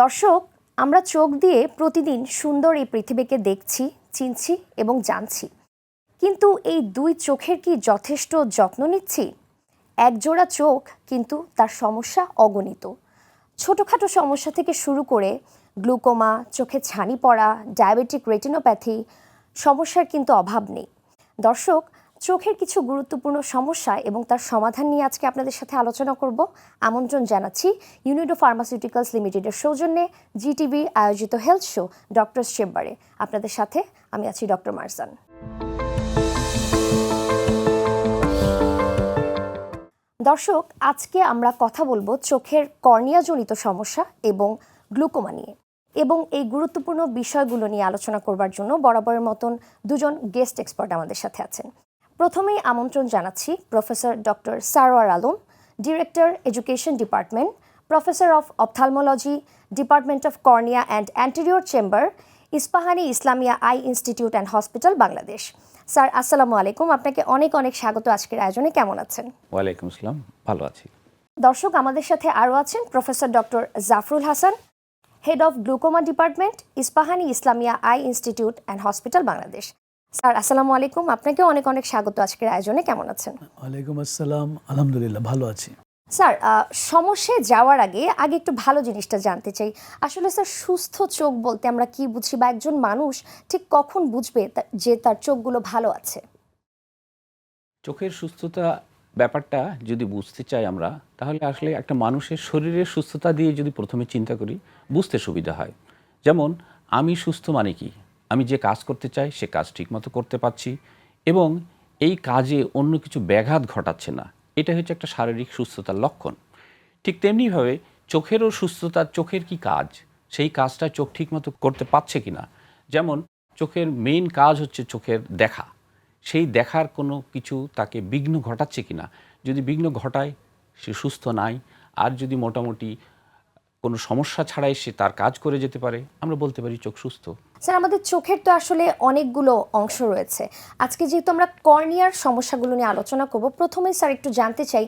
দর্শক, আমরা চোখ দিয়ে প্রতিদিন সুন্দর এই পৃথিবীকে দেখছি, চিনছি এবং জানছি। কিন্তু এই দুই চোখের কি যথেষ্ট যত্ন নিচ্ছি? একজোড়া চোখ কিন্তু তার সমস্যা অগণিত। ছোটোখাটো সমস্যা থেকে শুরু করে গ্লুকোমা, চোখে ছানি পড়া, ডায়াবেটিক রেটিনোপ্যাথি, সমস্যার কিন্তু অভাব নেই। দর্শক চোখের কিছু গুরুত্বপূর্ণ সমস্যা এবং তার সমাধান নিয়ে আজকে আপনাদের সাথে আলোচনা করব। আমন্ত্রণ জানাচ্ছি ইউনিডো ফার্মাসিউটিক্যালস লিমিটেডের সৌজন্যে জিটিভি আয়োজিত হেলথ শো ডক্টর চেম্বারে আপনাদের সাথে আমি আছি ডক্টর মারজান। দর্শক, আজকে আমরা কথা বলব চোখের কর্নিয়াজনিত সমস্যা এবং গ্লুকোমা নিয়ে এবং এই গুরুত্বপূর্ণ বিষয়গুলো নিয়ে আলোচনা করবার জন্য বরাবরের মতন দুজন গেস্ট এক্সপার্ট আমাদের সাথে আছেন। প্রথমেই আমন্ত্রণ জানাচ্ছি professor doctor Sarwar Alam director education department professor of ophthalmology department of cornea and anterior chamber Ispahani Islamia eye institute and hospital Bangladesh. Sir আসসালামু আলাইকুম। আপনাকে অনেক অনেক স্বাগত আজকের আয়োজনে। কেমন আছেন? ওয়ালাইকুম আসসালাম। ভালো আছি। দর্শক আমাদের সাথে আরও আছেন professor doctor Zafrul Hasan head of glaucoma department Ispahani Islamia eye institute and hospital Bangladesh. Sir আসসালামু আলাইকুম। আপনাকে অনেক অনেক স্বাগত আজকের আয়োজনে। কেমন আছেন? ওয়ালাইকুম আসসালাম। আলহামদুলিল্লাহ ভালো আছি। স্যার সমস্যায় যাওয়ার আগে আগে একটু ভালো জিনিসটা জানতে চাই। আসলে স্যার সুস্থ চোখ বলতে আমরা কি বুঝি বা একজন মানুষ ঠিক কখন বুঝবে যে তার চোখগুলো ভালো আছে? চোখের সুস্থতা ব্যাপারটা যদি বুঝতে চাই আমরা তাহলে আসলে একটা মানুষের শরীরের সুস্থতা দিয়ে যদি প্রথমে চিন্তা করি বুঝতে সুবিধা হয়। যেমন আমি সুস্থ মানে কি? আমি যে কাজ করতে চাই, সে কাজ ঠিকমতো করতে পারছি এবং এই কাজে অন্য কিছু ব্যাঘাত ঘটাচ্ছে না। এটা হচ্ছে একটা শারীরিক সুস্থতার লক্ষণ। ঠিক তেমনিভাবে চোখেরও সুস্থতা, চোখের কি কাজ? সেই কাজটা চোখ ঠিকমতো করতে পারছে কি না যেমন চোখের মেইন কাজ হচ্ছে চোখের দেখা। সেই দেখার কোনো কিছু তাকে বিঘ্ন ঘটাচ্ছে কি না যদি বিঘ্ন ঘটায়, সে সুস্থ নাই। আর যদি মোটামুটি কোনো সমস্যা ছাড়াই সে তার কাজ করে যেতে পারে। আমরা বলতে পারি চোখ সুস্থ। স্যার আমাদের চোখের তো আসলে অনেকগুলো অংশ রয়েছে। আজকে যেহেতু আমরা কর্নিয়ার সমস্যাগুলো নিয়ে আলোচনা করব প্রথমে স্যার একটু জানতে চাই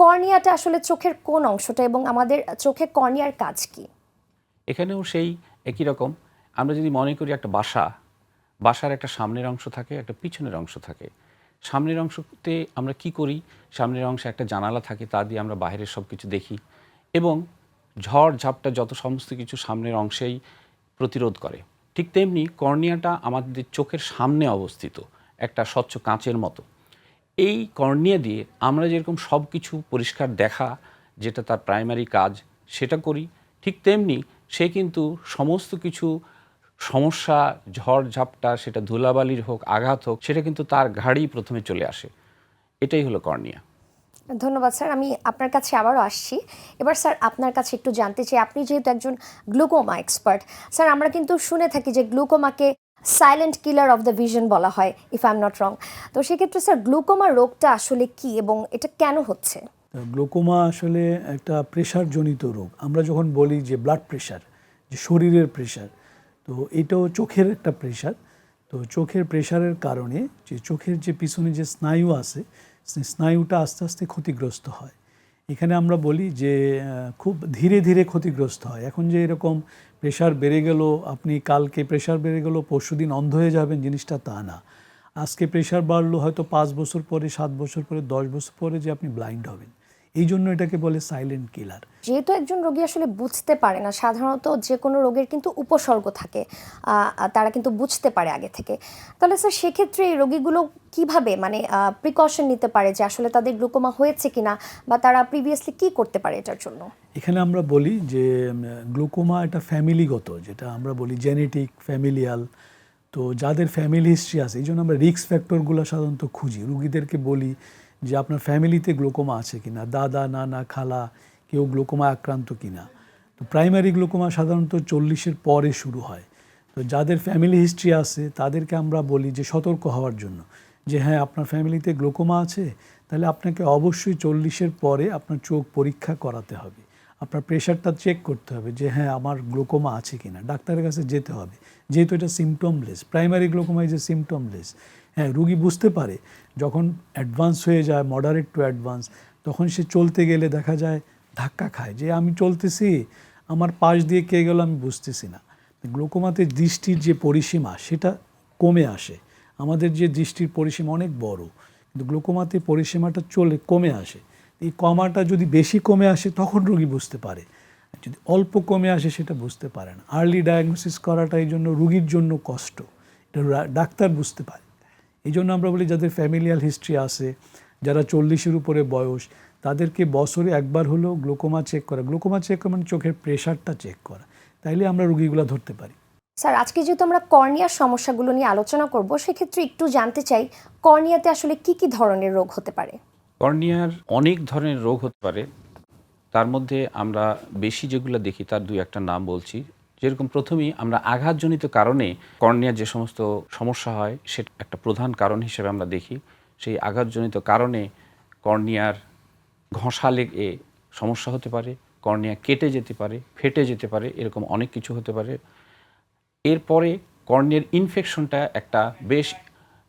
কর্নিয়াটা আসলে চোখের কোন অংশটা এবং আমাদের চোখে কর্নিয়ার কাজ কি? এখানেও সেই একই রকম। আমরা যদি মনে করি একটা বাসা বাসার একটা সামনের অংশ থাকে একটা পিছনের অংশ থাকে। সামনের অংশতে আমরা কি করি? সামনের অংশে একটা জানালা থাকে তা দিয়ে আমরা বাইরের সব কিছু দেখি। এবং ঝড় ঝাপটা যত সমস্ত কিছু সামনের অংশেই প্রতিরোধ করে। ঠিক তেমনি কর্নিয়াটা আমাদের চোখের সামনে অবস্থিত, একটা স্বচ্ছ কাঁচের মতো। এই কর্নিয়া দিয়ে আমরা যেরকম সব কিছু পরিষ্কার দেখা, যেটা তার প্রাইমারি কাজ, সেটা করি। ঠিক তেমনি সে কিন্তু সমস্ত কিছু সমস্যা, ঝড় ঝাপটা, সেটা ধুলাবালির হোক, আঘাত হোক, সেটা কিন্তু তার ঘাড়েই প্রথমে চলে আসে। এটাই হলো কর্নিয়া। ধন্যবাদ, স্যার। আমি আপনার কাছে আবারও আসছি। এবার, স্যার, আপনার কাছে একটু জানতে চাই। আপনি যেহেতু একজন গ্লুকোমা এক্সপার্ট, স্যার, আমরা কিন্তু শুনে থাকি যে গ্লুকোমাকে silent killer of the vision বলা হয় if I am not wrong তো সেক্ষেত্রে, স্যার, গ্লুকোমা রোগটা আসলে কি এবং এটা কেন হচ্ছে? গ্লুকোমা আসলে একটা প্রেশার জনিত রোগ। আমরা যখন বলি যে ব্লাড প্রেশার যে শরীরের প্রেশার তো এটাও চোখের একটা প্রেশার তো চোখের প্রেশারের কারণে যে চোখের যে পিছনে যে স্নায়ু আছে স্নায়ুটা আস্তে আস্তে ক্ষতিগ্রস্ত হয়। এখানে আমরা বলি যে খুব ধীরে ধীরে ক্ষতিগ্রস্ত হয়। এখন যে এরকম প্রেশার বেড়ে গেল, আপনি কালকে প্রেশার বেড়ে গেল, পরশু দিন অন্ধ হয়ে যাবেন, জিনিসটা তা না। আজকে প্রেশার বাড়লো হয়তো পাঁচ বছর পরে, সাত বছর পরে, দশ বছর পরে যে আপনি ব্লাইন্ড হবেন। এই জন্য এটাকে বলে সাইলেন্ট কিলার যেহেতু একজন রোগী আসলে বুঝতে পারে না সাধারণত যে কোনো রোগের কিন্তু উপসর্গ থাকে তারা কিন্তু বুঝতে পারে আগে থেকে। তাহলে স্যার সেক্ষেত্রে এই রোগীগুলো কীভাবে মানে প্রিকশন নিতে পারে যে আসলে তাদের গ্লুকোমা হয়েছে কিনা বা তারা প্রিভিয়াসলি কি করতে পারে এটার জন্য? এখানে আমরা বলি যে গ্লুকোমা এটা ফ্যামিলিগত যেটা আমরা বলি জেনেটিক ফ্যামিলিয়াল তো যাদের ফ্যামিলি হিস্ট্রি আছে এই জন্য আমরা রিস্ক ফ্যাক্টরগুলো সাধারণত খুঁজি। রুগীদেরকে বলি যে আপনার ফ্যামিলিতে গ্লোকোমা আছে কিনা, দাদা, নানা, খালা, কেউ গ্লোকোমা আক্রান্ত কিনা। তো প্রাইমারি গ্লুকোমা সাধারণত চল্লিশের পরে শুরু হয়। তো যাদের ফ্যামিলি হিস্ট্রি আছে, তাদেরকে আমরা বলি যে সতর্ক হওয়ার জন্য যে হ্যাঁ আপনার ফ্যামিলিতে গ্লোকোমা আছে, তাহলে আপনাকে অবশ্যই চল্লিশের পরে আপনার চোখ পরীক্ষা করাতে হবে। আপনার প্রেশারটা চেক করতে হবে যে হ্যাঁ আমার গ্লোকোমা আছে কিনা। ডাক্তারের কাছে যেতে হবে। যেহেতু এটা symptomless primary glaucoma is a symptomless হ্যাঁ রুগী বুঝতে পারে। যখন অ্যাডভান্স হয়ে যায় মডারেট টু অ্যাডভান্স তখন সে চলতে গেলে দেখা যায় ধাক্কা খায় যে, আমি চলতেছি, আমার পাশ দিয়ে কে গেল আমি বুঝতেছি না। গ্লোকোমাতে দৃষ্টির যে পরিসীমা, সেটা কমে আসে। আমাদের যে দৃষ্টির পরিসীমা অনেক বড়, কিন্তু গ্লোকোমাতে পরিসীমাটা চলে, কমে আসে। এই কমাটা যদি বেশি কমে আসে, তখন রোগী বুঝতে পারে। যদি অল্প কমে আসে, সেটা বুঝতে পারে না। আর্লি ডায়াগনোসিস করাটা এই জন্য রুগীর জন্য কষ্ট। এটা ডাক্তার বুঝতে পারে। এই জন্য আমরা বলি যাদের ফ্যামিলিয়াল হিস্ট্রি আছে যারা চল্লিশের উপরে বয়স তাদেরকে বছরে একবার হলেও গ্লোকোমা চেক করা। গ্লোকোমা চেক করা মানে চোখের প্রেশারটা চেক করা। তাইলে আমরা রুগীগুলো ধরতে পারি। স্যার আজকে যেহেতু আমরা কর্নিয়ার সমস্যাগুলো নিয়ে আলোচনা করব সেক্ষেত্রে একটু জানতে চাই কর্নিয়াতে আসলে কি কি ধরনের রোগ হতে পারে? কর্নিয়ার অনেক ধরনের রোগ হতে পারে। তার মধ্যে আমরা বেশি যেগুলো দেখি তার দুই একটা নাম বলছি। যেরকম প্রথমেই আমরা আঘাতজনিত কারণে কর্নিয়ার যে সমস্ত সমস্যা হয় সেটা একটা প্রধান কারণ হিসেবে আমরা দেখি। সেই আঘাতজনিত কারণে কর্নিয়ার ঘষা লেগে সমস্যা হতে পারে, কর্নিয়া কেটে যেতে পারে, ফেটে যেতে পারে, এরকম অনেক কিছু হতে পারে। এরপরে কর্নিয়ার ইনফেকশনটা একটা বেশ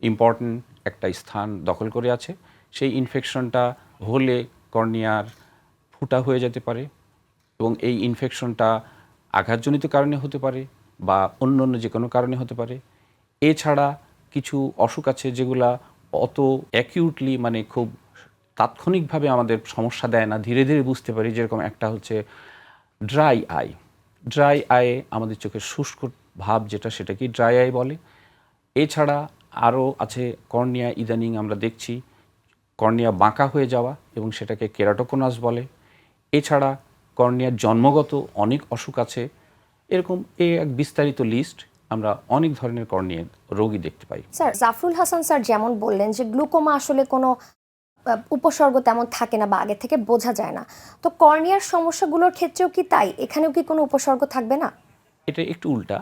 ইম্পর্ট্যান্ট একটা স্থান দখল করে আছে। সেই ইনফেকশনটা হলে কর্নিয়ার ফুটা হয়ে যেতে পারে এবং এই ইনফেকশনটা আঘাতজনিত কারণে হতে পারে বা অন্য অন্য যে কোনো কারণে হতে পারে। এছাড়া কিছু অসুখ আছে যেগুলা অত অ্যাকিউটলি মানে খুব তাৎক্ষণিকভাবে আমাদের সমস্যা দেয় না। ধীরে ধীরে বুঝতে পারি যেরকম একটা হচ্ছে ড্রাই আই ড্রাই আয়ে আমাদের চোখের শুষ্ক ভাব যেটা সেটাকে ড্রাই আই বলে। এছাড়া আরও আছে কর্নিয়া ইদানিং আমরা দেখছি। কর্নিয়া বাঁকা হয়ে যাওয়া এবং সেটাকে কেরাটোকোনাস বলে। এছাড়া কর্নিয়ার জন্মগত অনেক অসুখ আছে এরকম এই এক বিস্তারিত লিস্ট আমরা অনেক ধরনের কর্নিয়ার রোগী দেখতে পাই। স্যার জাফরুল হাসান স্যার যেমন বললেন যে গ্লুকোমা আসলে কোনো উপসর্গ তেমন থাকে না বা আগে থেকে বোঝা যায় না। তো কর্নিয়ার সমস্যাগুলোর ক্ষেত্রেও কি তাই? এখানেও কি কোনো উপসর্গ থাকবে না? এটা একটু উল্টা।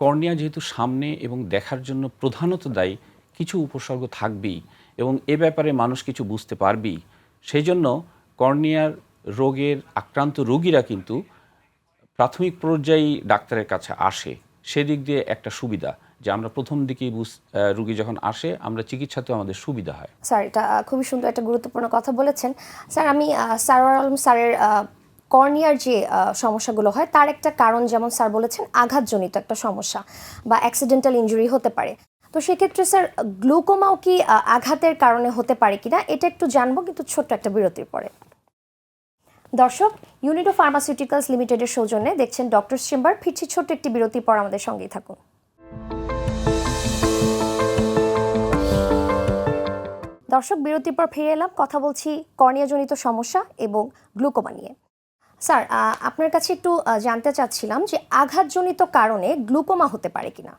কর্নিয়া যেহেতু সামনে এবং দেখার জন্য প্রধানত দায়ী কিছু উপসর্গ থাকবেই এবং এ ব্যাপারে মানুষ কিছু বুঝতে পারবেই। সেই জন্য কর্নিয়ার রোগের আক্রান্ত রোগীরা কিন্তু প্রাথমিক পর্যায়েই ডাক্তারের কাছে আসে। সেদিক দিয়ে একটা সুবিধা যে আমরা প্রথম দিকেই রুগী যখন আসে, আমরা চিকিৎসাতেও আমাদের সুবিধা হয়। স্যার, এটা খুবই সুন্দর একটা গুরুত্বপূর্ণ কথা বলেছেন। স্যার, আমি সারোয়ার আলম স্যারের কর্নিয়ার যে সমস্যাগুলো হয়, তার একটা কারণ যেমন স্যার বলেছেন, আঘাতজনিত একটা সমস্যা বা অ্যাক্সিডেন্টাল ইনজুরি হতে পারে। তো সেক্ষেত্রে স্যার, গ্লুকোমাও কি আঘাতের কারণে হতে পারে কিনা, এটা একটু জানব, কিন্তু ছোট্ট একটা বিরতির পরে। দর্শক ইউনিটো ফার্মাসিউটিক্যালস লিমিটেডের সৌজন্যে দেখছেন ডক্টর চেম্বার ফিরছি ছোট্ট একটি বিরতির পর আমাদের সঙ্গেই থাকুন। দর্শক, বিরতির পর ফিরে এলাম। কথা বলছি কর্নিয়াজনিত সমস্যা এবং গ্লুকোমা নিয়ে। স্যার আপনার কাছে একটু জানতে চাচ্ছিলাম যে আঘাতজনিত কারণে গ্লুকোমা হতে পারে কিনা।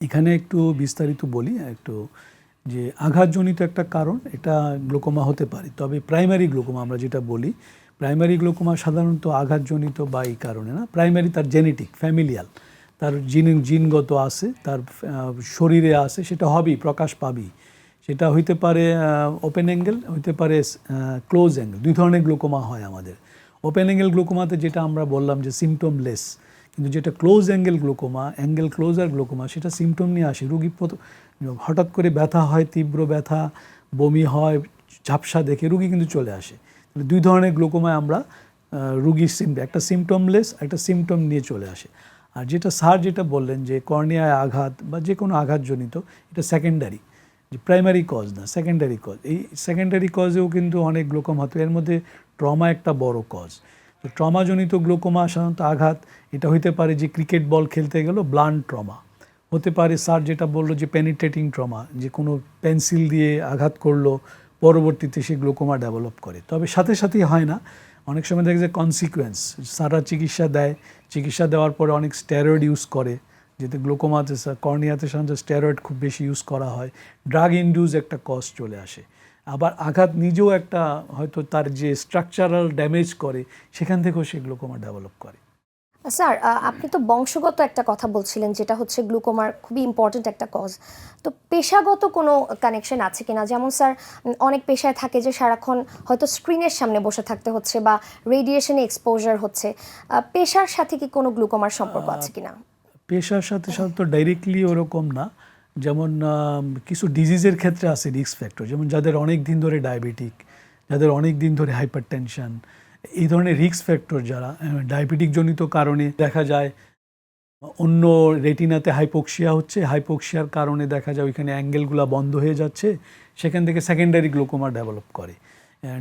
এখানে একটু বিস্তারিত বলি, একটু যে আঘাতজনিত একটা কারণ, এটা গ্লুকোমা হতে পারে। তবে প্রাইমারি গ্লোকোমা আমরা যেটা বলি প্রাইমারি গ্লোকোমা সাধারণত আঘাতজনিত বা এই কারণে না, প্রাইমারি তার জেনেটিক, ফ্যামিলিয়াল। তার জিন, জিনগত আছে, তার শরীরে আছে, সেটা হবেই, প্রকাশ পাবেই। সেটা হইতে পারে ওপেন অ্যাঙ্গেল হইতে পারে ক্লোজ অ্যাঙ্গেল দুই ধরনের গ্লোকোমা হয় আমাদের। ওপেন অ্যাঙ্গেল গ্লোকোমাতে যেটা আমরা বললাম যে সিমটমলেস কিন্তু যেটা close angle glaucoma angle closure glaucoma, সেটা সিমটম নিয়ে আসে। রুগী হঠাৎ করে ব্যথা হয়, তীব্র ব্যথা, বমি হয়, ঝাপসা দেখে রুগী কিন্তু চলে আসে। দুই ধরনের গ্লোকোমায় আমরা রুগীর সিম একটা সিমটমলেস একটা সিমটম নিয়ে চলে আসে। আর যেটা স্যার যেটা বললেন যে কর্নিয়ায় আঘাত বা যে কোনো আঘাতজনিত, এটা সেকেন্ডারি যে প্রাইমারি কজ না সেকেন্ডারি কজ এই সেকেন্ডারি কজেও কিন্তু অনেক গ্লোকোমা হতো। এর মধ্যে ট্রমা একটা বড় কজ তো ট্রমাজনিত গ্লোকোমা সাধারণত আঘাত, এটা হইতে পারে যে ক্রিকেট বল খেলতে গেল ব্লান্ড ট্রমা হতে পারে স্যার যেটা বলল যে পেনিট্রেটিং ট্রমা যে কোনো পেন্সিল দিয়ে আঘাত করল পরবর্তীতে সে গ্লোকোমা ডেভেলপ করে। তবে সাথে সাথেই হয় না। অনেক সময় দেখা যায় কনসিকুয়েন্স সারা চিকিৎসা দেয়। চিকিৎসা দেওয়ার পরে অনেক স্টেরয়েড ইউজ করে, যেতে গ্লোকোমাতে কর্নিয়াতে সাধারণত স্টেরয়েড খুব বেশি ইউজ করা হয়। ড্রাগ ইনডিউস একটা কজ চলে আসে। আবার আঘাত নিজেও একটা হয়তো তার যে স্ট্রাকচারাল ড্যামেজ করে, সেখান থেকেও সে গ্লোকোমা ডেভেলপ করে। স্যার আপনি তো বংশগত একটা কথা বলছিলেন যেটা হচ্ছে গ্লুকোমার খুবই ইম্পর্টেন্ট একটা কজ তো পেশাগত কোনো কানেকশন আছে কিনা? যেমন স্যার অনেক পেশায় থাকে যে সারাক্ষণ হয়তো স্ক্রিনের সামনে বসে থাকতে হচ্ছে বা রেডিয়েশনে এক্সপোজার হচ্ছে। পেশার সাথে কি কোনো গ্লুকোমার সম্পর্ক আছে কিনা? পেশার সাথে সাথে তো ডাইরেক্টলি ওরকম না। যেমন কিছু ডিজিজের ক্ষেত্রে আছে রিস্ক ফ্যাক্টর যেমন যাদের অনেক দিন ধরে ডায়াবেটিক যাদের অনেক দিন ধরে হাইপার টেনশন এই ধরনের রিস্ক ফ্যাক্টর যারা ডায়াবেটিক জনিত কারণে দেখা যায়, অন্য রেটিনাতে হাইপোক্সিয়া হচ্ছে হাইপোক্সিয়ার কারণে দেখা যায় ওইখানে অ্যাঙ্গেলগুলো বন্ধ হয়ে যাচ্ছে, সেখান থেকে সেকেন্ডারি গ্লোকোমা ডেভেলপ করে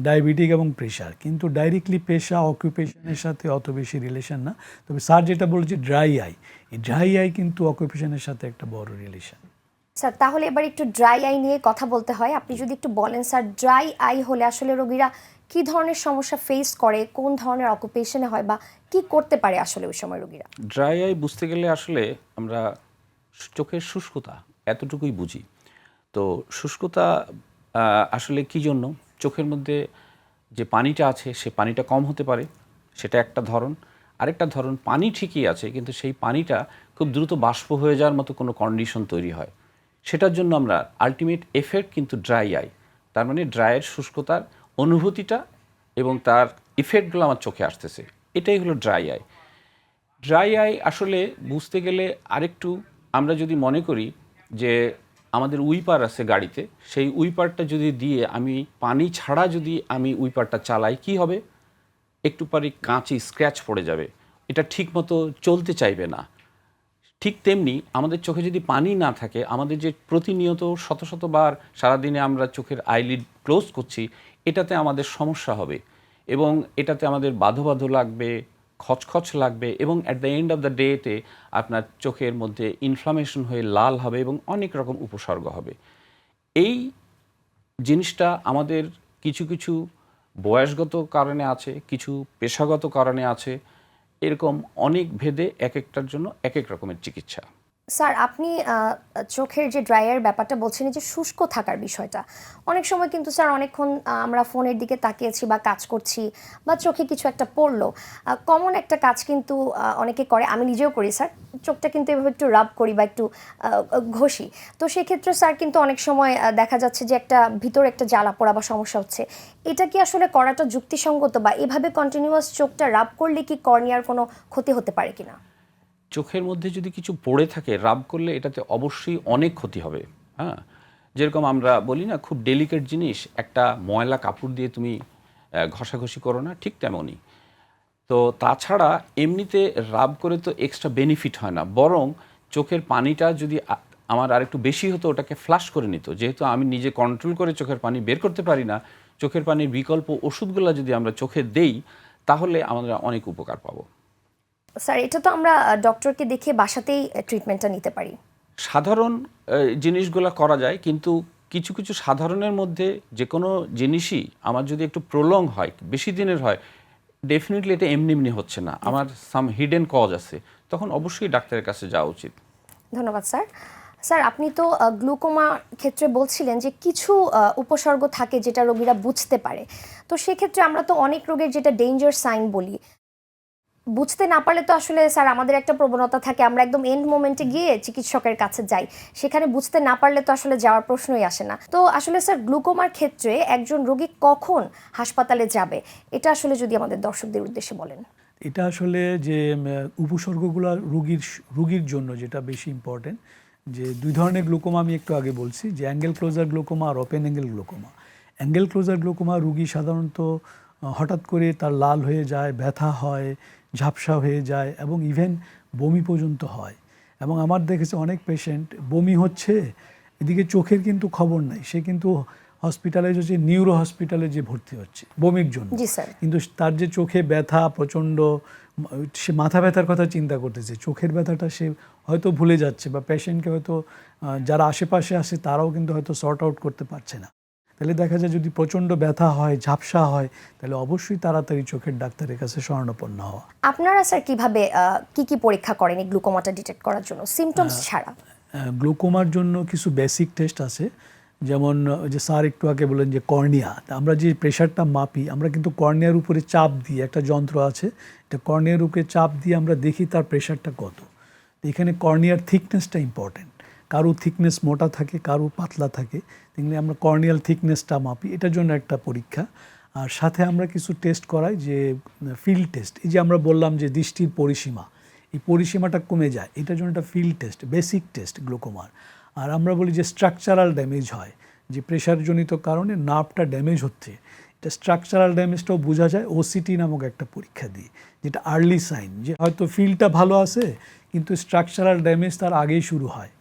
ডায়াবেটিক এবং প্রেশার কিন্তু ডাইরেক্টলি পেশা অকুপেশনের সাথে অত বেশি রিলেশন না, তবে স্যার যেটা বলছে ড্রাই আই এই ড্রাই আই কিন্তু অকুপেশনের সাথে একটা বড় রিলেশন স্যার তাহলে এবার একটু ড্রাই আই নিয়ে কথা বলতে হয়। আপনি যদি একটু বলেন স্যার ড্রাই আই হলে আসলে রোগীরা কি ধরনের সমস্যা ফেস করে, কোন ধরনের অকুপেশনে হয় বা কি করতে পারে আসলে ওই সময় রোগীরা? ড্রাই আই বুঝতে গেলে আসলে আমরা চোখের শুষ্কতা এতটুকুই বুঝি। তো শুষ্কতা আসলে কি জন্য? চোখের মধ্যে যে পানিটা আছে, সে পানিটা কম হতে পারে, সেটা একটা ধরন। আরেকটা ধরন, পানি ঠিকই আছে, কিন্তু সেই পানিটা খুব দ্রুত বাষ্প হয়ে যাওয়ার মতো কোনো কন্ডিশন তৈরি হয়। সেটার জন্য আমরা আলটিমেট এফেক্ট কিন্তু ড্রাই আই তার মানে ড্রাইয়ের শুষ্কতার অনুভূতিটা এবং তার ইফেক্টগুলো আমার চোখে আসতেছে। এটাই হলো ড্রাই আই ড্রাই আই আসলে বুঝতে গেলে আরেকটু আমরা যদি মনে করি যে আমাদের উইপার আছে গাড়িতে, সেই উইপারটা যদি দিয়ে আমি পানি ছাড়া যদি আমি উইপারটা চালাই, কি হবে? একটু পারি কাঁচি স্ক্র্যাচ পড়ে যাবে। এটা ঠিকমতো চলতে চাইবে না। ঠিক তেমনি আমাদের চোখে যদি পানি না থাকে, আমাদের যে প্রতিনিয়ত শত শতবার সারাদিনে আমরা চোখের আইলিড ক্লোজ করছি এটাতে আমাদের সমস্যা হবে এবং এটাতে আমাদের বাধো বাধো লাগবে, খচখচ লাগবে এবং at the end of the ডেতে আপনার চোখের মধ্যে ইনফ্লামেশন হয়ে লাল হবে এবং অনেক রকম উপসর্গ হবে। এই জিনিসটা আমাদের কিছু কিছু বয়সগত কারণে আছে, কিছু পেশাগত কারণে আছে। এরকম অনেক ভেদে এক একটার জন্য এক এক রকমের চিকিৎসা। স্যার, আপনি চোখের যে ড্রাইয়ের ব্যাপারটা বলছেন যে শুষ্ক থাকার বিষয়টা, অনেক সময় কিন্তু স্যার অনেকক্ষণ আমরা ফোনের দিকে তাকিয়েছি বা কাজ করছি বা চোখে কিছু একটা পড়ল কমন একটা কাজ কিন্তু অনেকে করে, আমি নিজেও করি স্যার, চোখটা কিন্তু এভাবে একটু রাব করি বা একটু ঘষি। তো সেক্ষেত্রে স্যার কিন্তু অনেক সময় দেখা যাচ্ছে যে একটা ভিতরে একটা জ্বালা পোড়া বা সমস্যা হচ্ছে। এটা কি আসলে করাটা যুক্তিসঙ্গত বা এভাবে কন্টিনিউয়াস চোখটা রাব করলে কি কর্নিয়ার কোনো ক্ষতি হতে পারে কিনা? চোখের মধ্যে যদি কিছু পড়ে থাকে, রাব করলে এটাতে অবশ্যই অনেক ক্ষতি হবে। হ্যাঁ? যেরকম আমরা বলি না, খুব ডেলিকেট জিনিস, একটা ময়লা কাপড় দিয়ে তুমি ঘষাঘষি করো না, ঠিক তেমনই। তো তাছাড়া এমনিতে রাব করে তো এক্সট্রা বেনিফিট হয় না, বরং চোখের পানিটা যদি আমার আরেকটু বেশি হতো, ওটাকে ফ্লাশ করে নিত। যেহেতু আমি নিজে কন্ট্রোল করে চোখের পানি বের করতে পারি না, চোখের পানির বিকল্প ওষুধগুলো যদি আমরা চোখে দেই, তাহলে আমরা অনেক উপকার পাবো। স্যার এটা তো আমরা ডক্টরকে দেখে বাসাতেই ট্রিটমেন্টটা নিতে পারি। সাধারণ জিনিসগুলো করা যায় কিন্তু কিছু কিছু সাধারণের মধ্যে যে কোনো জিনিসই আমার যদি একটু প্রলং হয় বেশি দিনের হয় ডেফিনেটলি এটা এমনি এমনি হচ্ছে না। আমার সাম হিডেন কজ আছে। তখন অবশ্যই ডাক্তারের কাছে যাওয়া উচিত। ধন্যবাদ স্যার। স্যার আপনি তো গ্লুকোমা ক্ষেত্রে বলছিলেন যে কিছু উপসর্গ থাকে যেটা রোগীরা বুঝতে পারে। তো সেক্ষেত্রে আমরা তো অনেক রোগের যেটা ডেঞ্জার সাইন বলি বুঝতে না পারলে তো আসলে স্যার আমাদের একটা প্রবণতা থাকে, আমরা একদম এন্ড মোমেন্টে গিয়ে চিকিৎসকের কাছে যাই। সেখানে বুঝতে না পারলে তো আসলে যাওয়ার প্রশ্নই আসে না। তো আসলে স্যার গ্লুকোমার ক্ষেত্রে একজন রোগী কখন হাসপাতালে যাবে? এটা আসলে যদি আমাদের দর্শকদের উদ্দেশ্যে বলেন। এটা আসলে যে উপসর্গগুলো রুগীর রুগীর জন্য যেটা বেশি ইম্পর্টেন্ট যে দুই ধরনের গ্লুকোমা আমি একটু আগে বলছি, যে অ্যাঙ্গেল ক্লোজার গ্লুকোমা আর open angle glaucoma angle closure glaucoma রুগী সাধারণত হঠাৎ করে তার লাল হয়ে যায়, ব্যথা হয় ঝাপসা হয়ে যায় এবং ইভেন বমি পর্যন্ত হয়। এবং আমার দেখেছে অনেক পেশেন্ট বমি হচ্ছে এদিকে চোখের কিন্তু খবর নাই সে কিন্তু হসপিটালে হচ্ছে নিউরো হসপিটালে যে ভর্তি হচ্ছে বমির জন্য। কিন্তু তার যে চোখে ব্যথা প্রচণ্ড সে মাথা ব্যথার কথা চিন্তা করতেছে চোখের ব্যথাটা সে হয়তো ভুলে যাচ্ছে বা পেশেন্টকে হয়তো যারা আশেপাশে আসে তারাও কিন্তু হয়তো সর্ট আউট করতে পারছে না। তাহলে দেখা যায় যদি প্রচণ্ড ব্যথা হয় ঝাপসা হয় তাহলে অবশ্যই তাড়াতাড়ি চোখের ডাক্তারের কাছে শরণাপন্ন হওয়া। আপনারা স্যার কীভাবে কি কি পরীক্ষা করেন এই গ্লুকোমাটা ডিটেক্ট করার জন্য? সিমটমস ছাড়া। গ্লুকোমার জন্য কিছু বেসিক টেস্ট আছে। যেমন যে স্যার একটু আগে বললেন যে কর্নিয়া। তা আমরা যে প্রেশারটা মাপি আমরা কিন্তু কর্নিয়ার উপরে চাপ দিই একটা যন্ত্র আছে। এটা কর্নিয়ার উপরে চাপ দিয়ে আমরা দেখি তার প্রেশারটা কত। এখানে কর্নিয়ার থিকনেসটা ইম্পর্টেন্ট কারও থিকনেস মোটা থাকে, কারও পাতলা থাকে। তেমনি আমরা কর্নিয়াল থিকনেসটা মাপি। এটার জন্য একটা পরীক্ষা। আর সাথে আমরা কিছু টেস্ট করাই যে ফিল্ড টেস্ট এই যে আমরা বললাম যে দৃষ্টির পরিসীমা, এই পরিসীমাটা কমে যায়। এটার জন্য একটা ফিল্ড টেস্ট বেসিক টেস্ট গ্লোকোমার আর আমরা বলি যে স্ট্রাকচারাল ড্যামেজ হয়, যে প্রেশারজনিত কারণে নার্ভটা ড্যামেজ হচ্ছে। এটা স্ট্রাকচারাল ড্যামেজটাও বোঝা যায়। ওসিটি নামক একটা পরীক্ষা দিয়ে যেটা আর্লি সাইন যে হয়তো ফিল্ডটা ভালো আছে, কিন্তু স্ট্রাকচারাল ড্যামেজ তার আগেই শুরু হয়।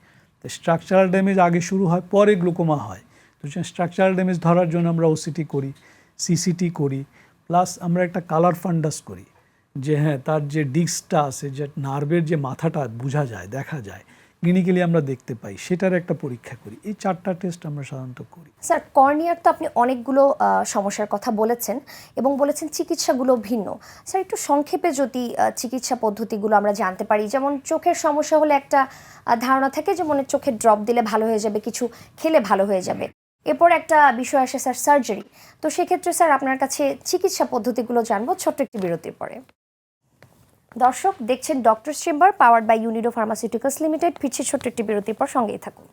তো স্ট্রাকচারাল ড্যামেজ আগে শুরু হয়, পরে গ্লুকোমা হয়। তো স্ট্রাকচারাল ড্যামেজ ধরার জন্য আমরা ওসিটি করি সিসিটি করি প্লাস আমরা একটা কালার ফান্ডাস করি। যে হ্যাঁ তার যে ডিস্কটা আছে, যে নার্ভের যে মাথাটা বোঝা যায়, দেখা যায় ক্লিনিক্যালি আমরা দেখতে পাই, সেটার একটা পরীক্ষা করি। এই চারটা টেস্ট আমরা সাধারণত করি। স্যার কর্নিয়ার তো আপনি অনেকগুলো সমস্যার কথা বলেছেন এবং বলেছেন চিকিৎসাগুলো ভিন্ন। স্যার একটু সংক্ষেপে যদি চিকিৎসা পদ্ধতিগুলো আমরা জানতে পারি, যেমন চোখের সমস্যা হলে একটা ধারণা থাকে যে মনে চোখের ড্রপ দিলে ভালো হয়ে যাবে, কিছু খেলে ভালো হয়ে যাবে। এরপর একটা বিষয় আসে স্যার সার্জারি তো সেক্ষেত্রে স্যার আপনার কাছে চিকিৎসা পদ্ধতিগুলো জানব ছোট্ট একটি বিরতির পরে। দর্শক, দেখছেন doctor chamber powered by Unido pharmaceuticals limited ফিরছে ছোট্ট একটি বিরতির পর সঙ্গেই থাকুন।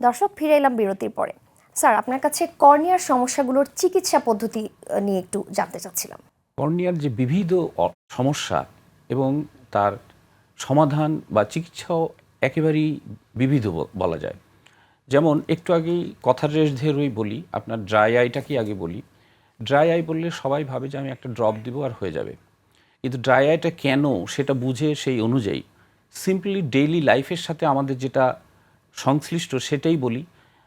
দর্শক, ফিরে এলাম বিরতির পরে। স্যার, আপনার কাছে কর্নিয়ার সমস্যাগুলোর চিকিৎসা পদ্ধতি নিয়ে একটু জানতে চাচ্ছিলাম। কর্নিয়ার যে বিবিধ সমস্যা এবং তার সমাধান বা চিকিৎসাও একেবারেই বিবিধ বলা যায়। যেমন, একটু আগেই কথার রেশ ধরেই বলি, আপনার ড্রাই আইটাকে আগে বলি। ড্রাই আই বললে সবাই ভাবে যে আমি একটা ড্রপ দিব আর হয়ে যাবে। কিন্তু ড্রাই আইটা কেন সেটা বুঝে সেই অনুযায়ী। সিম্পলি ডেইলি লাইফের সাথে আমাদের যেটা সংশ্লিষ্ট সেটাই বলি।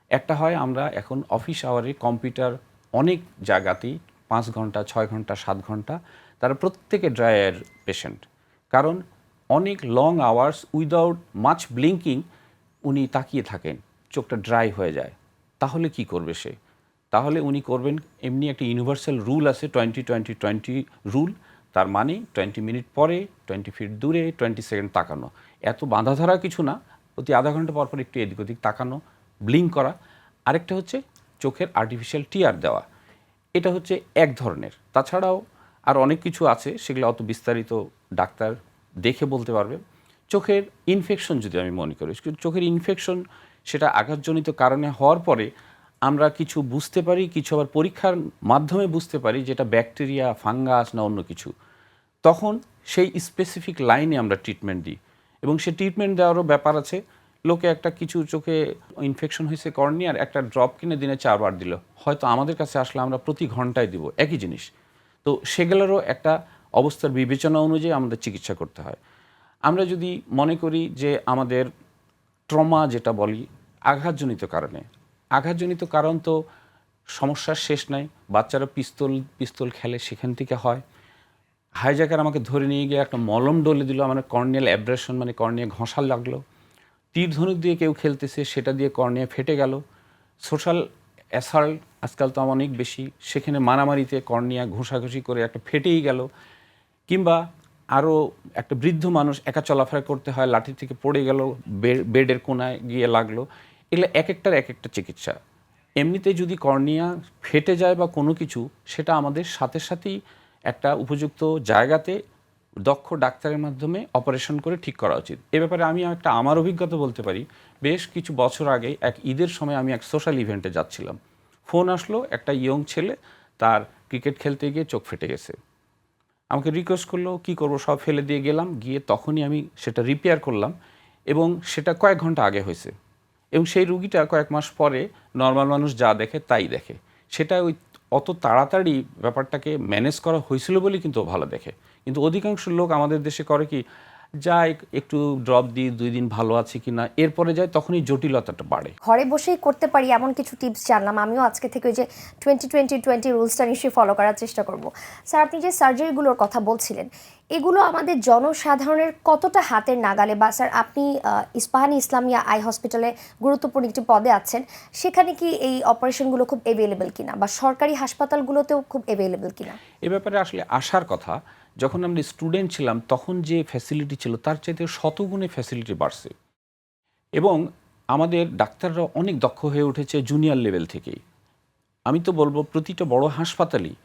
একটা হয় আমরা এখন অফিস আওয়ারে কম্পিউটার অনেক জায়গাতেই পাঁচ ঘণ্টা, ছয় ঘণ্টা, সাত ঘণ্টা তারা প্রত্যেকে ড্রাই আয়ের পেশেন্ট কারণ অনেক long hours without much blinking উনি তাকিয়ে থাকেন, চোখটা ড্রাই হয়ে যায়। তাহলে কি করবে সে? তাহলে উনি করবেন এমনি একটা ইউনিভার্সাল রুল আছে টোয়েন্টি টোয়েন্টি টোয়েন্টি রুল তার মানে টোয়েন্টি মিনিট পরে টোয়েন্টি ফিট দূরে টোয়েন্টি সেকেন্ড তাকানো। এত বাঁধা ধরা কিছু না, প্রতি আধা ঘণ্টা পর পর একটু এদিক ওদিক তাকানো ব্লিঙ্ক করা। আরেকটা হচ্ছে চোখের আর্টিফিশিয়াল টিয়ার দেওয়া। এটা হচ্ছে এক ধরনের। তাছাড়াও আর অনেক কিছু আছে, সেগুলো অত বিস্তারিত ডাক্তার দেখে বলতে পারবে। চোখের ইনফেকশন যদি আমি মনে করি, চোখের ইনফেকশন সেটা আঘাতজনিত কারণে হওয়ার পরে আমরা কিছু বুঝতে পারি, কিছু আবার পরীক্ষার মাধ্যমে বুঝতে পারি যেটা ব্যাকটেরিয়া, ফাঙ্গাস না অন্য কিছু। তখন সেই স্পেসিফিক লাইনে আমরা ট্রিটমেন্ট দিই এবং সে ট্রিটমেন্ট দেওয়ারও ব্যাপার আছে। লোকে একটা কিছু চোখে ইনফেকশন হয়েছে কর্নিয়ার একটা ড্রপ কিনে দিনে চারবার দিল। হয়তো আমাদের কাছে আসলে আমরা প্রতি ঘন্টায় দিব, একই জিনিস। তো সেগুলোরও একটা অবস্থার বিবেচনা অনুযায়ী আমাদের চিকিৎসা করতে হয়। আমরা যদি মনে করি যে আমাদের ট্রমা যেটা বলি, আঘাতজনিত কারণে আঘাতজনিত কারণ তো সমস্যার শেষ নাই। বাচ্চারা পিস্তল পিস্তল খেলে সেখান থেকে হয়। হাইজাকার আমাকে ধরে নিয়ে গিয়ে একটা মলম ডলে দিল আমার কর্নিয়াল অ্যাব্রেশন মানে কর্নিয়া ঘষা লাগল। তীর ধনুক দিয়ে কেউ খেলতেছে, সেটা দিয়ে কর্নিয়া ফেটে গেল। সোশ্যাল অ্যাসাল্ট আজকাল তো অনেক বেশি, সেখানে মারামারিতে কর্নিয়া ঘষাঘষি করে একটা ফেটেই গেল। কিংবা আরও একটা বৃদ্ধ মানুষ একা চলাফেরা করতে হয়, লাঠি থেকে পড়ে গেল বেডের কোনায় গিয়ে লাগল। এগুলো এক একটার এক একটা চিকিৎসা। এমনিতে যদি কর্নিয়া ফেটে যায় বা কোনো কিছু, সেটা আমাদের সাথে সাথেই একটা উপযুক্ত জায়গাতে দক্ষ ডাক্তারের মাধ্যমে অপারেশন করে ঠিক করা উচিত। এ ব্যাপারে আমি একটা আমার অভিজ্ঞতা বলতে পারি। বেশ কিছু বছর আগে এক ঈদের সময় আমি এক সোশ্যাল ইভেন্টে যাচ্ছিলাম। ফোন আসলো, একটা ইয়ং ছেলে তার ক্রিকেট খেলতে গিয়ে চোখ ফেটে গেছে। আমাকে রিকোয়েস্ট করল, কি করব, সব ফেলে দিয়ে গেলাম। গিয়ে তখনই আমি সেটা রিপেয়ার করলাম এবং সেটা কয়েক ঘণ্টা আগে হয়েছে। এবং সেই রুগীটা কয়েক মাস পরে নর্মাল মানুষ যা দেখে তাই দেখে। সেটা ওই অত তাড়াতাড়ি ব্যাপারটাকে ম্যানেজ করা হয়েছিল বলেই কিন্তু ভালো দেখে। কিন্তু অধিকাংশ লোক আমাদের দেশে করে কি যায় একটু ড্রপ দিই দুই দিন ভালো আছে কি না এরপরে যায় তখনই জটিলতাটা বাড়ে। ঘরে বসেই করতে পারি এমন কিছু টিপস জানলাম। আমিও আজকে থেকে ওই যে টোয়েন্টি টোয়েন্টি টোয়েন্টি রুলসটা নিশ্চয়ই ফলো করার চেষ্টা করব। স্যার আপনি যে সার্জারিগুলোর কথা বলছিলেন এগুলো আমাদের জনসাধারণের কতটা হাতের নাগালে বা স্যার আপনি ইস্পাহানি ইসলামিয়া আই হসপিটালে গুরুত্বপূর্ণ একটি পদে আছেন সেখানে কি এই অপারেশনগুলো খুব অ্যাভেলেবেল কিনা বা সরকারি হাসপাতালগুলোতেও খুব অ্যাভেলেবেল কিনা? এ ব্যাপারে আসলে আসার কথা যখন আমরা স্টুডেন্ট ছিলাম, তখন যে ফ্যাসিলিটি ছিল, তার চাইতে শতগুণে ফ্যাসিলিটি বাড়ছে। এবং আমাদের ডাক্তাররা অনেক দক্ষ হয়ে উঠেছে জুনিয়র লেভেল থেকেই। আমি তো বলব, প্রতিটা বড় হাসপাতালই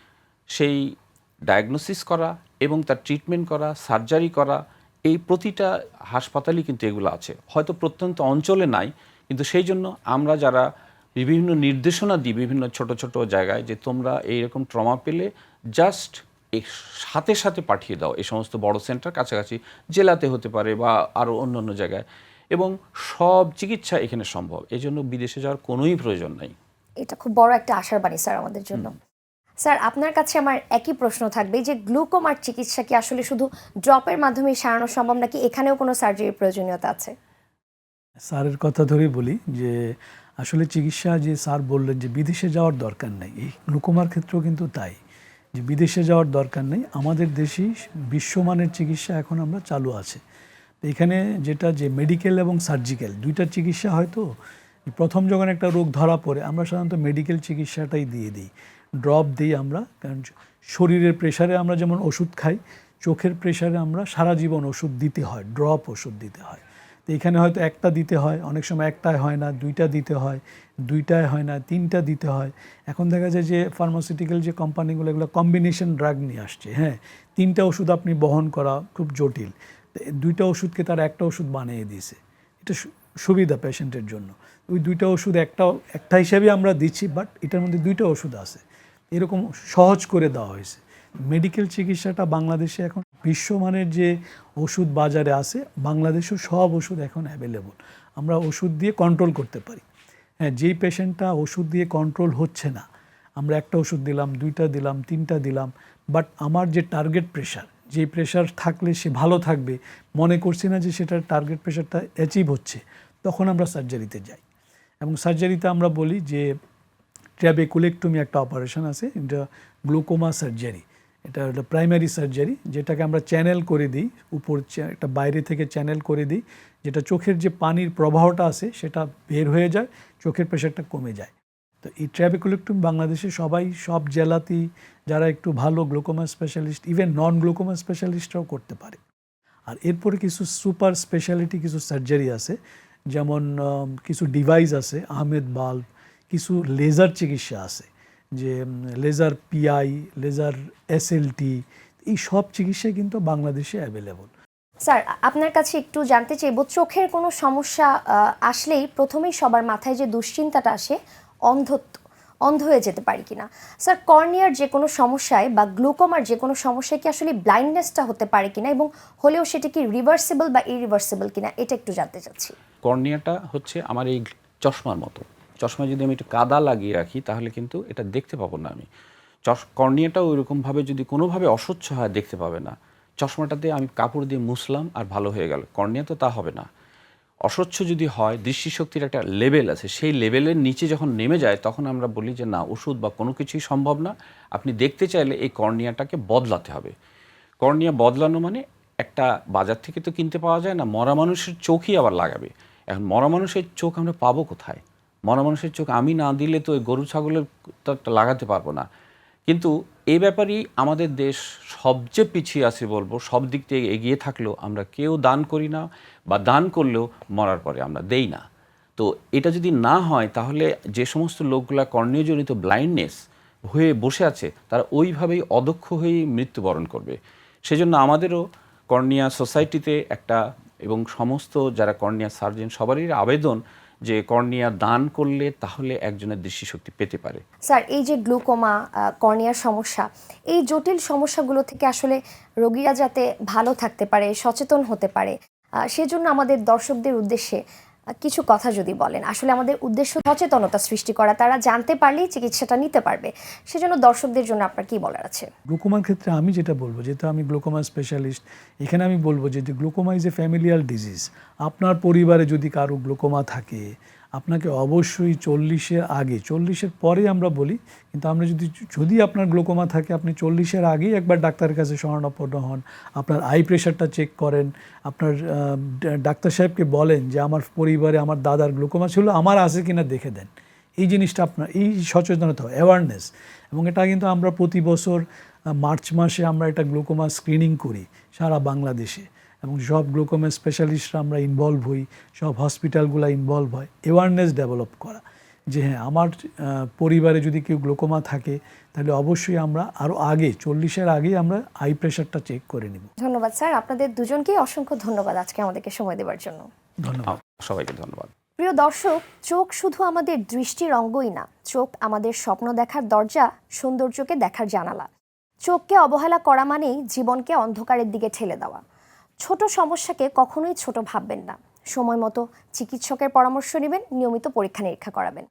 সেই ডায়াগনোসিস করা এবং তার ট্রিটমেন্ট করা সার্জারি করা, এই প্রতিটা হাসপাতালই কিন্তু এগুলো আছে। হয়তো প্রত্যন্ত অঞ্চলে নাই, কিন্তু সেই জন্য আমরা যারা বিভিন্ন নির্দেশনা দিই বিভিন্ন ছোট ছোট জায়গায় যে তোমরা এইরকম ট্রমা পেলে জাস্ট সাথে সাথে পাঠিয়ে দাও। এই সমস্ত বড় সেন্টার কাছাকাছি জেলাতে হতে পারে বা আরও অন্য অন্য জায়গায়। এবং সব চিকিৎসা এখানে সম্ভব। এই জন্য বিদেশে যাওয়ার কোনোই প্রয়োজন নাই। এটা খুব বড় একটা আশার বাণী স্যার আমাদের জন্য। স্যার আপনার কাছে আমার একই প্রশ্ন থাকবে যে গ্লুকোমার চিকিৎসা কি আসলে শুধু ড্রপের মাধ্যমে সারানো সম্ভব নাকি এখানেও কোনো সার্জারির প্রয়োজনীয়তা আছে? স্যারের কথা ধরেই বলি যে আসলে চিকিৎসা যে স্যার বললেন যে বিদেশে যাওয়ার দরকার নেই। এই গ্লুকোমার ক্ষেত্রেও কিন্তু তাই। যে বিদেশে যাওয়ার দরকার নেই, আমাদের দেশেই বিশ্বমানের চিকিৎসা এখন আমরা চালু আছে। এখানে যেটা যে মেডিকেল এবং সার্জিক্যাল দুইটা চিকিৎসা হয়তো প্রথম যখন একটা রোগ ধরা পড়ে, আমরা সাধারণত মেডিকেল চিকিৎসাটাই দিয়ে দিই। ড্রপ দিই আমরা, কারণ শরীরের প্রেশারে আমরা যেমন ওষুধ খাই, চোখের প্রেশারে আমরা সারা জীবন ওষুধ দিতে হয় ড্রপ ওষুধ দিতে হয়। তো এখানে হয়তো একটা দিতে হয়, অনেক সময় একটায় হয় না, দুইটা দিতে হয় দুইটায় হয় না, তিনটা দিতে হয়। এখন দেখা যায় যে ফার্মাসিউটিক্যাল যে কোম্পানিগুলো এগুলো কম্বিনেশন ড্রাগ নিয়ে আসছে হ্যাঁ? তিনটা ওষুধ আপনি বহন করা খুব জটিল। দুইটা ওষুধকে তারা একটা ওষুধ বানিয়ে দিয়েছে। এটা সুবিধা পেশেন্টের জন্য। ওই দুইটা ওষুধ একটা একটা হিসাবে আমরা দিচ্ছি, বাট এটার মধ্যে দুইটা ওষুধ আছে। এরকম সহজ করে দেওয়া হয়েছে। মেডিকেল চিকিৎসাটা বাংলাদেশে এখন বিশ্বমানের যে ওষুধ বাজারে আছে, বাংলাদেশেও সব ওষুধ এখন অ্যাভেলেবল আমরা ওষুধ দিয়ে কন্ট্রোল করতে পারি। হ্যাঁ যেই পেশেন্টটা ওষুধ দিয়ে কন্ট্রোল হচ্ছে না, আমরা একটা ওষুধ দিলাম, দুইটা দিলাম, তিনটা দিলাম বাট আমার যে টার্গেট প্রেশার যে প্রেশার থাকলে সে ভালো থাকবে, মনে করছি না যে সেটার টার্গেট প্রেশারটা অ্যাচিভ হচ্ছে, তখন আমরা সার্জারিতে যাই। এবং সার্জারিতে আমরা বলি যে ট্র্যাবেকুলেক্টমি একটা অপারেশন আছে, এটা গ্লুকোমা সার্জারি এটা একটা প্রাইমারি সার্জারি যেটাকে আমরা চ্যানেল করে দিই, উপর একটা বাইরে থেকে চ্যানেল করে দিই, যেটা চোখের যে পানির প্রবাহটা আছে, সেটা বের হয়ে যায়, চোখের প্রেশারটা কমে যায়। তো এই ট্র্যাবেকুলেক্টমি বাংলাদেশে সবাই, সব জেলাতেই যারা একটু ভালো glaucoma specialist even non glaucoma স্পেশালিস্টরাও করতে পারে। আর এরপরে কিছু সুপার স্পেশালিটি কিছু সার্জারি আছে, যেমন কিছু ডিভাইস আছে, আহমেদ বাল্ব, কিছু লেজার চিকিৎসা আছে। যে লেজার পিআই লেজার এসএলটি এই সব চিকিৎসা কিন্তু বাংলাদেশে অ্যাভেলেবল স্যার আপনার কাছে একটু জানতে চাইব চোখের কোনো সমস্যা আসলেই প্রথমেই সবার মাথায় যে দুশ্চিন্তাটা আসে অন্ধত্ব অন্ধ হয়ে যেতে পারি কিনা? স্যার কর্নিয়ার যে কোনো সমস্যায় বা গ্লুকোমার যে কোনো সমস্যায় কি আসলে ব্লাইন্ডনেসটা হতে পারে কিনা এবং হলেও সেটা কি রিভার্সিবল বা ইরিভার্সিবল কিনা এটা একটু জানতে চাচ্ছি। কর্নিয়াটা হচ্ছে আমার এই চশমার মতো। চশমা যদি আমি একটু কাদা লাগিয়ে রাখি, তাহলে কিন্তু এটা দেখতে পাবো না আমি। চশ, কর্নিয়াটাও ওইরকমভাবে যদি কোনোভাবে অস্বচ্ছ হয়, দেখতে পাবে না। চশমাটাতে আমি কাপড় দিয়ে মুছলাম আর ভালো হয়ে গেল। কর্নিয়া তো তা হবে না। অস্বচ্ছ যদি হয়, দৃষ্টিশক্তির একটা লেভেল আছে, সেই লেভেলের নিচে যখন নেমে যায়, তখন আমরা বলি যে, না, ওষুধ বা কোনো কিছুই সম্ভব না। আপনি দেখতে চাইলে এই কর্নিয়াটাকে বদলাতে হবে। কর্নিয়া বদলানো মানে একটা বাজার থেকে তো কিনতে পাওয়া যায় না, মরা মানুষের চোখই আবার লাগাবে। এখন মরা মানুষের চোখ আমরা পাবো কোথায়? মরা মানুষের চোখ আমি না দিলে তো ওই গরু, ছাগলের তো লাগাতে পারব না। কিন্তু এই ব্যাপারেই আমাদের দেশ সবচেয়ে পিছিয়ে আছে বলব, সব দিক থেকে এগিয়ে থাকলেও আমরা কেউ দান করি না বা দান করলেও মরার পরে আমরা দেই না। তো এটা যদি না হয়, তাহলে যে সমস্ত লোকগুলা কর্ণীয়জনিত ব্লাইন্ডনেস হয়ে বসে আছে, তারা ওইভাবেই অদক্ষ হয়েই মৃত্যুবরণ করবে। সেজন্য আমাদেরও কর্নিয়া সোসাইটিতে একটা এবং সমস্ত যারা কর্নিয়া সার্জন সবারই আবেদন যে কর্নিয়া দান করলে তাহলে একজনের দৃষ্টিশক্তি পেতে পারে। স্যার, এই যে গ্লুকোমা কর্নিয়ার সমস্যা, এই জটিল সমস্যাগুলো থেকে আসলে রোগীরা যাতে ভালো থাকতে পারে, সচেতন হতে পারে সেজন্য আমাদের দর্শকদের উদ্দেশ্যে কিছু কথা যদি বলেন। আসলে আমাদের উদ্দেশ্য সচেতনতা সৃষ্টি করা, তারা জানতে পারলেই চিকিৎসাটা নিতে পারবে। সেজন্য দর্শকদের জন্য আপনার কি বলার আছে? গ্লুকোমার ক্ষেত্রে আমি যেটা বলব, যেহেতু আমি গ্লুকোমা স্পেশালিস্ট, এখানে আমি বলব যে glaucoma is a familial disease. আপনার পরিবারে যদি কারও গ্লুকোমা থাকে আপনাকে অবশ্যই চল্লিশের আগে, চল্লিশের পরে আমরা বলি, কিন্তু আমরা যদি যদি আপনার গ্লোকোমা থাকে, আপনি চল্লিশের আগেই একবার ডাক্তারের কাছে শরণাপন্ন হন, আপনার আই প্রেশারটা চেক করেন, আপনার ডাক্তার সাহেবকে বলেন যে, আমার পরিবারে আমার দাদার গ্লুকোমা ছিল, আমার আছে কিনা দেখে দেন। এই জিনিসটা আপনার, এই সচেতনতা অ্যাওয়ারনেস এবং এটা কিন্তু আমরা প্রতি বছর মার্চ মাসে আমরা এটা গ্লুকোমা স্ক্রিনিং করি, সারা বাংলাদেশে। এবং সব গ্লুকোমা স্পেশালিস্টরা আমরা ইনভলভ হই সব হসপিটালগুলো ইনভলভ হয় অ্যাওয়ারনেস ডেভেলপ করা। যে হ্যাঁ আমার পরিবারে যদি কেউ গ্লোকোমা থাকে তাহলে অবশ্যই আমরা আরও আগে চল্লিশের আগেই আমরা আই প্রেশারটা চেক করে নিব। ধন্যবাদ স্যার। আপনাদের দুজনকেই অসংখ্য ধন্যবাদ আজকে আমাদেরকে সময় দেওয়ার জন্য। ধন্যবাদ। সবাইকে ধন্যবাদ। প্রিয় দর্শক চোখ শুধু আমাদের দৃষ্টির অঙ্গই না চোখ আমাদের স্বপ্ন দেখার দরজা সৌন্দর্যকে দেখার জানালা। চোখকে অবহেলা করা মানেই জীবনকে অন্ধকারের দিকে ঠেলে দেওয়া। ছোট সমস্যাকে কখনোই ছোট ভাববেন না। সময় মতো চিকিৎসকের পরামর্শ নেবেন, নিয়মিত পরীক্ষা নিরীক্ষা করাবেন।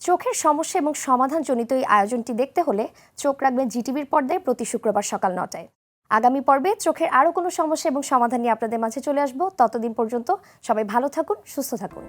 চোখের সমস্যা এবং সমাধানজনিত এই আয়োজনটি দেখতে হলে চোখ রাখবেন জিটিভির পর্দায় প্রতি শুক্রবার সকাল নটায়। আগামী পর্বে চোখের আরও কোনো সমস্যা এবং সমাধান নিয়ে আপনাদের মাঝে চলে আসব। ততদিন পর্যন্ত সবাই ভালো থাকুন, সুস্থ থাকুন।